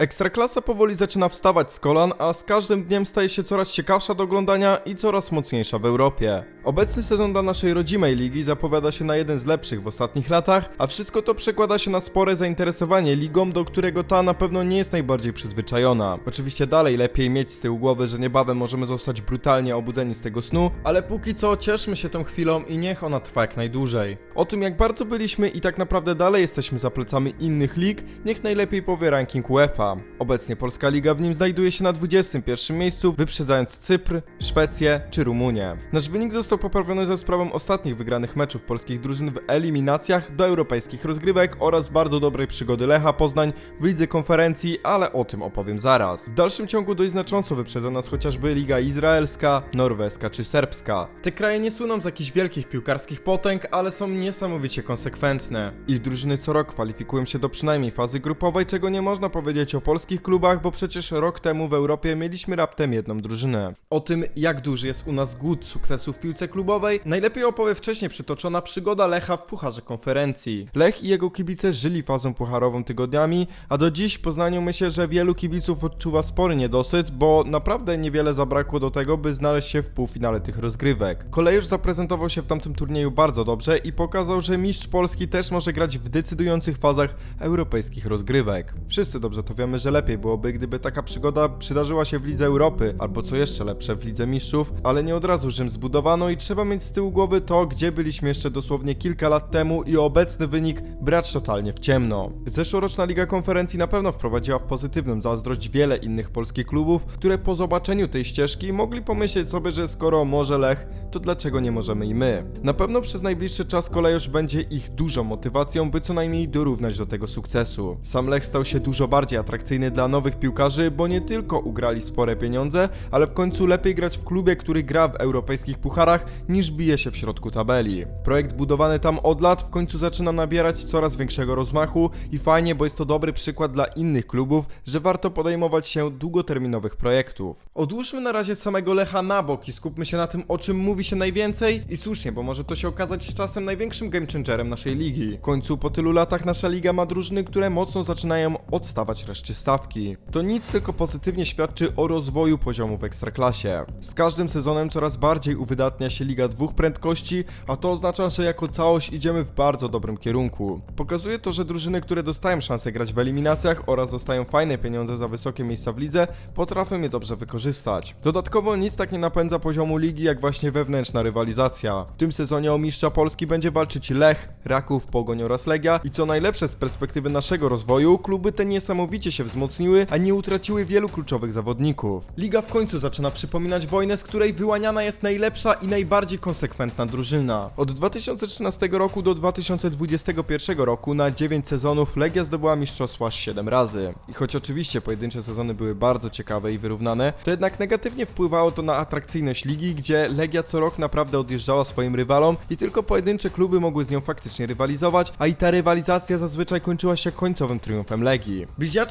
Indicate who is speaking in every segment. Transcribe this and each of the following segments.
Speaker 1: Ekstraklasa powoli zaczyna wstawać z kolan, a z każdym dniem staje się coraz ciekawsza do oglądania i coraz mocniejsza w Europie. Obecny sezon dla naszej rodzimej ligi zapowiada się na jeden z lepszych w ostatnich latach, a wszystko to przekłada się na spore zainteresowanie ligą, do którego ta na pewno nie jest najbardziej przyzwyczajona. Oczywiście dalej lepiej mieć z tyłu głowy, że niebawem możemy zostać brutalnie obudzeni z tego snu, ale póki co cieszmy się tą chwilą i niech ona trwa jak najdłużej. O tym jak bardzo byliśmy i tak naprawdę dalej jesteśmy za plecami innych lig, niech najlepiej powie ranking UEFA. Obecnie Polska Liga w nim znajduje się na 21 miejscu, wyprzedzając Cypr, Szwecję czy Rumunię. Nasz wynik został poprawiony za sprawą ostatnich wygranych meczów polskich drużyn w eliminacjach do europejskich rozgrywek oraz bardzo dobrej przygody Lecha Poznań w lidze konferencji, ale o tym opowiem zaraz. W dalszym ciągu dość znacząco wyprzedza nas chociażby Liga Izraelska, Norweska czy Serbska. Te kraje nie słyną z jakichś wielkich piłkarskich potęg, ale są niesamowicie konsekwentne. Ich drużyny co rok kwalifikują się do przynajmniej fazy grupowej, czego nie można powiedzieć o polskich klubach, bo przecież rok temu w Europie mieliśmy raptem jedną drużynę. O tym, jak duży jest u nas głód sukcesu w piłce klubowej, najlepiej opowie wcześniej przytoczona przygoda Lecha w Pucharze Konferencji. Lech i jego kibice żyli fazą pucharową tygodniami, a do dziś w Poznaniu myślę, że wielu kibiców odczuwa spory niedosyt, bo naprawdę niewiele zabrakło do tego, by znaleźć się w półfinale tych rozgrywek. Kolejusz zaprezentował się w tamtym turnieju bardzo dobrze i pokazał, że mistrz Polski też może grać w decydujących fazach europejskich rozgrywek. Wszyscy dobrze to wiemy, że lepiej byłoby, gdyby taka przygoda przydarzyła się w Lidze Europy, albo co jeszcze lepsze, w Lidze Mistrzów, ale nie od razu Rzym zbudowano i trzeba mieć z tyłu głowy to, gdzie byliśmy jeszcze dosłownie kilka lat temu i obecny wynik brać totalnie w ciemno. Zeszłoroczna Liga Konferencji na pewno wprowadziła w pozytywną zazdrość wiele innych polskich klubów, które po zobaczeniu tej ścieżki mogli pomyśleć sobie, że skoro może Lech, to dlaczego nie możemy i my? Na pewno przez najbliższy czas kolejusz będzie ich dużą motywacją, by co najmniej dorównać do tego sukcesu. Sam Lech stał się dużo bardziej atrakcyjny dla nowych piłkarzy, bo nie tylko ugrali spore pieniądze, ale w końcu lepiej grać w klubie, który gra w europejskich pucharach, niż bije się w środku tabeli. Projekt budowany tam od lat w końcu zaczyna nabierać coraz większego rozmachu i fajnie, bo jest to dobry przykład dla innych klubów, że warto podejmować się długoterminowych projektów. Odłóżmy na razie samego Lecha na bok i skupmy się na tym, o czym mówi się najwięcej i słusznie, bo może to się okazać z czasem największym game changerem naszej ligi. W końcu po tylu latach nasza liga ma drużyny, które mocno zaczynają odstawać reszcie stawki. To nic tylko pozytywnie świadczy o rozwoju poziomu w ekstraklasie. Z każdym sezonem coraz bardziej uwydatnia się liga dwóch prędkości, a to oznacza, że jako całość idziemy w bardzo dobrym kierunku. Pokazuje to, że drużyny, które dostają szansę grać w eliminacjach oraz dostają fajne pieniądze za wysokie miejsca w lidze, potrafią je dobrze wykorzystać. Dodatkowo nic tak nie napędza poziomu ligi jak właśnie wewnętrzna rywalizacja. W tym sezonie o mistrza Polski będzie walczyć Lech, Raków, Pogoń oraz Legia i co najlepsze z perspektywy naszego rozwoju, kluby te niesamowicie się wzmocniły, a nie utraciły wielu kluczowych zawodników. Liga w końcu zaczyna przypominać wojnę, z której wyłaniana jest najlepsza i najbardziej konsekwentna drużyna. Od 2013 roku do 2021 roku na 9 sezonów Legia zdobyła mistrzostwo aż 7 razy. I choć oczywiście pojedyncze sezony były bardzo ciekawe i wyrównane, to jednak negatywnie wpływało to na atrakcyjność ligi, gdzie Legia co rok naprawdę odjeżdżała swoim rywalom i tylko pojedyncze kluby mogły z nią faktycznie rywalizować, a i ta rywalizacja zazwyczaj kończyła się końcowym triumfem Legii.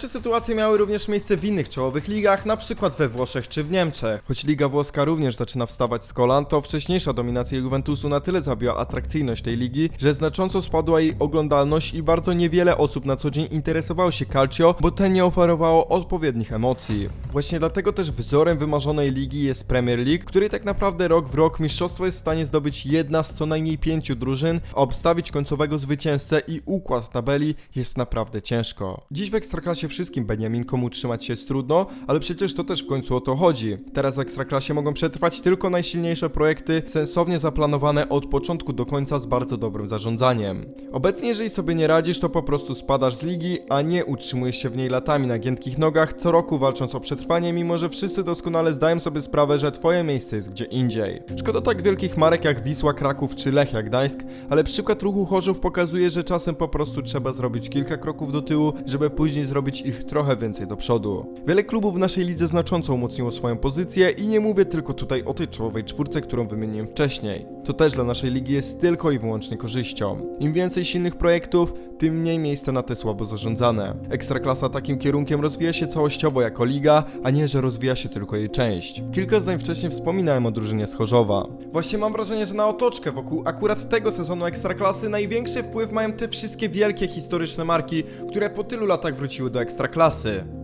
Speaker 1: Sytuacje miały również miejsce w innych czołowych ligach, przykład we Włoszech czy w Niemczech. Choć Liga Włoska również zaczyna wstawać z kolan, to wcześniejsza dominacja Juventusu na tyle zabiła atrakcyjność tej ligi, że znacząco spadła jej oglądalność i bardzo niewiele osób na co dzień interesowało się Calcio, bo ten nie oferowało odpowiednich emocji. Właśnie dlatego też wzorem wymarzonej ligi jest Premier League, której tak naprawdę rok w rok mistrzostwo jest w stanie zdobyć jedna z co najmniej pięciu drużyn, a obstawić końcowego zwycięzcę i układ tabeli jest naprawdę ciężko. Dziś w Ekstraklasie wszystkim Beniaminkom utrzymać się jest trudno, ale przecież to też w końcu o to chodzi. Teraz w Ekstraklasie mogą przetrwać tylko najsilniejsze projekty, sensownie zaplanowane od początku do końca z bardzo dobrym zarządzaniem. Obecnie jeżeli sobie nie radzisz, to po prostu spadasz z ligi, a nie utrzymujesz się w niej latami na giętkich nogach, co roku walcząc o przetrwanie, mimo że wszyscy doskonale zdają sobie sprawę, że twoje miejsce jest gdzie indziej. Szkoda tak wielkich marek jak Wisła, Kraków czy Lechia Gdańsk, ale przykład ruchu Chorzów pokazuje, że czasem po prostu trzeba zrobić kilka kroków do tyłu, żeby później zrobić ich trochę więcej do przodu. Wiele klubów w naszej lidze znacząco umocniło swoją pozycję i nie mówię tylko tutaj o tej czołowej czwórce, którą wymieniłem wcześniej. To też dla naszej ligi jest tylko i wyłącznie korzyścią. Im więcej silnych projektów, tym mniej miejsca na te słabo zarządzane. Ekstraklasa takim kierunkiem rozwija się całościowo jako liga, a nie, że rozwija się tylko jej część. Kilka zdań wcześniej wspominałem o drużynie z Chorzowa. Właśnie mam wrażenie, że na otoczkę wokół akurat tego sezonu Ekstraklasy największy wpływ mają te wszystkie wielkie historyczne marki, które po tylu latach wróciły do Ekstraklasy.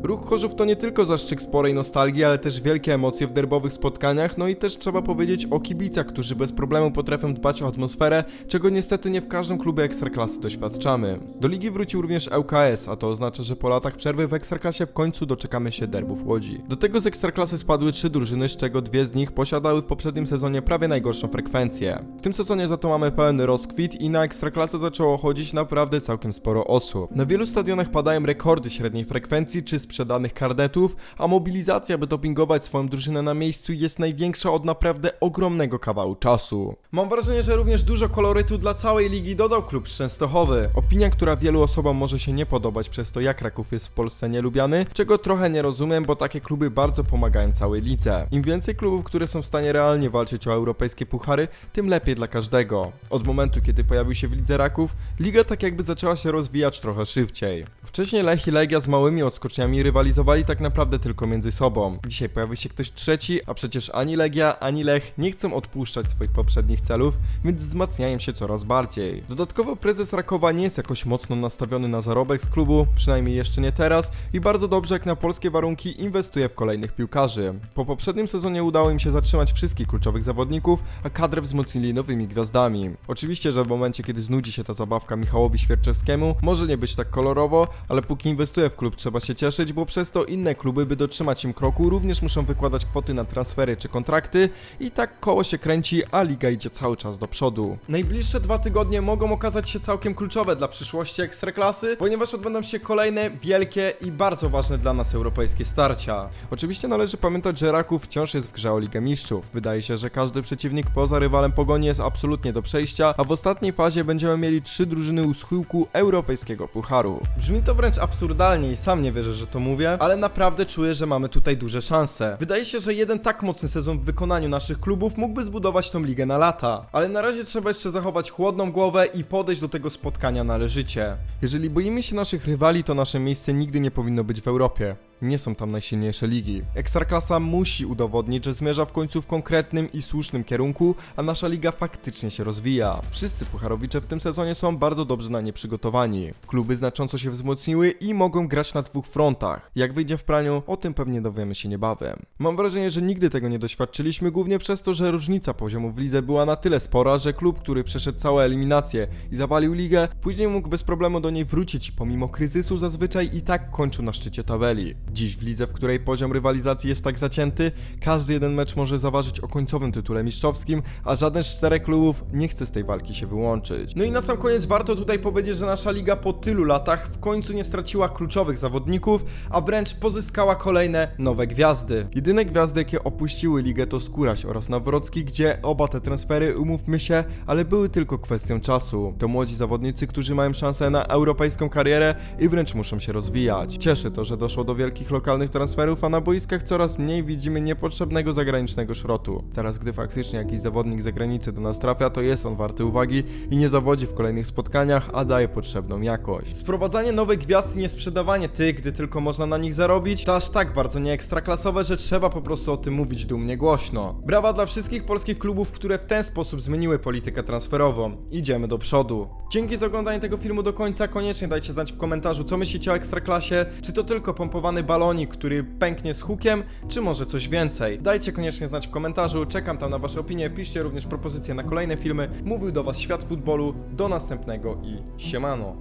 Speaker 1: Ruch Chorzów to nie tylko zastrzyk sporej nostalgii, ale też wielkie emocje w derbowych spotkaniach, no i też trzeba powiedzieć o kibicach, którzy bez problemu potrafią dbać o atmosferę, czego niestety nie w każdym klubie Ekstraklasy doświadczamy. Do ligi wrócił również ŁKS, a to oznacza, że po latach przerwy w Ekstraklasie w końcu doczekamy się derbów Łodzi. Do tego z Ekstraklasy spadły trzy drużyny, z czego dwie z nich posiadały w poprzednim sezonie prawie najgorszą frekwencję. W tym sezonie za to mamy pełen rozkwit i na Ekstraklasę zaczęło chodzić naprawdę całkiem sporo osób. Na wielu stadionach padają rekordy średniej frekwencji czy sprzedanych karnetów, a mobilizacja, by dopingować swoją drużynę na miejscu jest największa od naprawdę ogromnego kawału czasu. Mam wrażenie, że również dużo kolorytu dla całej ligi dodał klub z Częstochowy. Opinia, która wielu osobom może się nie podobać przez to, jak Raków jest w Polsce nielubiany, czego trochę nie rozumiem, bo takie kluby bardzo pomagają całej lidze. Im więcej klubów, które są w stanie realnie walczyć o europejskie puchary, tym lepiej dla każdego. Od momentu, kiedy pojawił się w lidze Raków, liga tak jakby zaczęła się rozwijać trochę szybciej. Wcześniej Lech i Legia z małymi odskoczniami rywalizowali tak naprawdę tylko między sobą. Dzisiaj pojawi się ktoś trzeci, a przecież ani Legia, ani Lech nie chcą odpuszczać swoich poprzednich celów, więc wzmacniają się coraz bardziej. Dodatkowo prezes Rakowa nie jest jakoś mocno nastawiony na zarobek z klubu, przynajmniej jeszcze nie teraz i bardzo dobrze jak na polskie warunki inwestuje w kolejnych piłkarzy. Po poprzednim sezonie udało im się zatrzymać wszystkich kluczowych zawodników, a kadrę wzmocnili nowymi gwiazdami. Oczywiście, że w momencie kiedy znudzi się ta zabawka Michałowi Świerczewskiemu, może nie być tak kolorowo, ale póki inwestuje w klub trzeba się cieszyć, bo przez to inne kluby, by dotrzymać im kroku, również muszą wykładać kwoty na transfery czy kontrakty i tak koło się kręci, a liga idzie cały czas do przodu. Najbliższe dwa tygodnie mogą okazać się całkiem kluczowe dla przyszłości Ekstraklasy, ponieważ odbędą się kolejne wielkie i bardzo ważne dla nas europejskie starcia. Oczywiście należy pamiętać, że Raków wciąż jest w grze o Ligę Mistrzów. Wydaje się, że każdy przeciwnik poza rywalem Pogoni jest absolutnie do przejścia, a w ostatniej fazie będziemy mieli trzy drużyny u schyłku europejskiego pucharu. Brzmi to wręcz absurdalnie i sam nie wierzę, że to mówię, ale naprawdę czuję, że mamy tutaj duże szanse. Wydaje się, że jeden tak mocny sezon w wykonaniu naszych klubów mógłby zbudować tą ligę na lata. Ale na razie trzeba jeszcze zachować chłodną głowę i podejść do tego spotkania należycie. Jeżeli boimy się naszych rywali, to nasze miejsce nigdy nie powinno być w Europie. Nie są tam najsilniejsze ligi. Ekstraklasa musi udowodnić, że zmierza w końcu w konkretnym i słusznym kierunku, a nasza liga faktycznie się rozwija. Wszyscy pucharowicze w tym sezonie są bardzo dobrze na nie przygotowani. Kluby znacząco się wzmocniły i mogą grać na dwóch frontach. Jak wyjdzie w praniu, o tym pewnie dowiemy się niebawem. Mam wrażenie, że nigdy tego nie doświadczyliśmy, głównie przez to, że różnica poziomu w lidze była na tyle spora, że klub, który przeszedł całe eliminacje i zawalił ligę, później mógł bez problemu do niej wrócić i pomimo kryzysu zazwyczaj i tak kończył na szczycie tabeli. Dziś w lidze, w której poziom rywalizacji jest tak zacięty, każdy jeden mecz może zaważyć o końcowym tytule mistrzowskim, a żaden z czterech klubów nie chce z tej walki się wyłączyć. No i na sam koniec warto tutaj powiedzieć, że nasza liga po tylu latach w końcu nie straciła kluczowych zawodników, a wręcz pozyskała kolejne nowe gwiazdy. Jedyne gwiazdy, jakie opuściły ligę to Skóraś oraz Nawrocki, gdzie oba te transfery, umówmy się, ale były tylko kwestią czasu. To młodzi zawodnicy, którzy mają szansę na europejską karierę i wręcz muszą się rozwijać. Cieszy to, że doszło do wielkich lokalnych transferów, a na boiskach coraz mniej widzimy niepotrzebnego zagranicznego szrotu. Teraz, gdy faktycznie jakiś zawodnik z zagranicy do nas trafia, to jest on warty uwagi i nie zawodzi w kolejnych spotkaniach, a daje potrzebną jakość. Sprowadzanie nowych gwiazd i nie sprzedawanie tych, gdy tylko można na nich zarobić, to aż tak bardzo nie ekstraklasowe, że trzeba po prostu o tym mówić dumnie głośno. Brawa dla wszystkich polskich klubów, które w ten sposób zmieniły politykę transferową. Idziemy do przodu. Dzięki za oglądanie tego filmu do końca. Koniecznie dajcie znać w komentarzu, co myślicie o ekstraklasie. Czy to tylko pompowany balonik, który pęknie z hukiem, czy może coś więcej? Dajcie koniecznie znać w komentarzu. Czekam tam na wasze opinie. Piszcie również propozycje na kolejne filmy. Mówił do was Świat Futbolu. Do następnego i siemano.